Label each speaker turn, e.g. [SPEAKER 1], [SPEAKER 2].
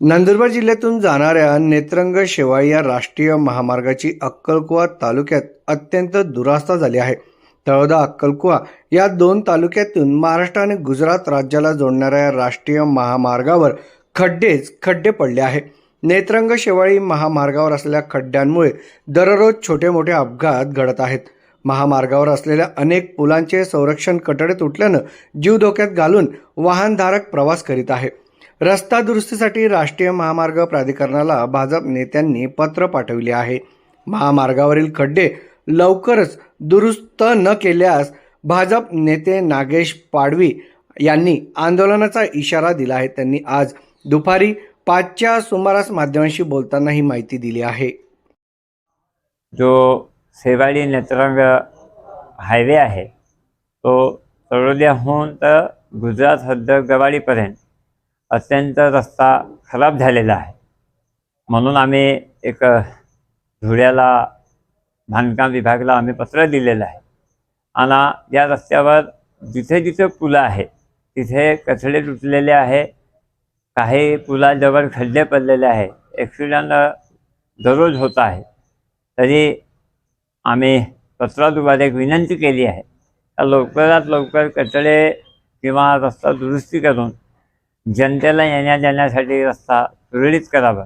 [SPEAKER 1] नंदुरबार जिल्ह्यातून जाणाऱ्या नेत्रंग शेवाळी या राष्ट्रीय महामार्गाची अक्कलकुवा तालुक्यात अत्यंत दुरास्ता झाली आहे. तळोदा अक्कलकुवा या दोन तालुक्यातून महाराष्ट्र आणि गुजरात राज्याला जोडणाऱ्या या राष्ट्रीय महामार्गावर खड्डेच खड्डे पडले आहे. नेत्रंग शेवाळी महामार्गावर असलेल्या खड्ड्यांमुळे दररोज छोटे मोठे अपघात घडत आहेत. महामार्गावर असलेल्या अनेक पुलांचे संरक्षण कटडे तुटल्यानं जीव धोक्यात घालून वाहनधारक प्रवास करीत आहे. रस्ता दुरुस्तीसाठी राष्ट्रीय महामार्ग प्राधिकरणाला भाजप नेत्यांनी पत्र पाठविले आहे. महामार्गावरील खड्डे लवकरच दुरुस्त न केल्यास भाजप नेते नागेश पाडवी यांनी आंदोलनाचा इशारा दिला आहे. त्यांनी आज दुपारी पाचच्या सुमारास माध्यमांशी बोलताना ही माहिती दिली आहे.
[SPEAKER 2] जो सेवाडी नेत्रंग हायवे आहे तो तळोद्याहून तर गुजरात हद्द गवाडीपर्यंत अत्यंत रस्ता खराब झालेला आहे. म्हणून आम्ही एक धुळ्याला बांधकाम विभागाला आम्ही पत्र दिलेलं आहे. आणि या रस्त्यावर जिथे जिथे पुलं आहे तिथे कचडे तुटलेले आहे काही पुलाजवळ खड्डे पडलेले आहे ॲक्सिडेंट दररोज होत आहे. तरी आम्ही पत्राद्वारे एक विनंती केली आहे लवकरात लवकर कचडे किंवा रस्ता दुरुस्ती करून जनतेला येण्या जाण्यासाठी रस्ता सुरळीत करावा.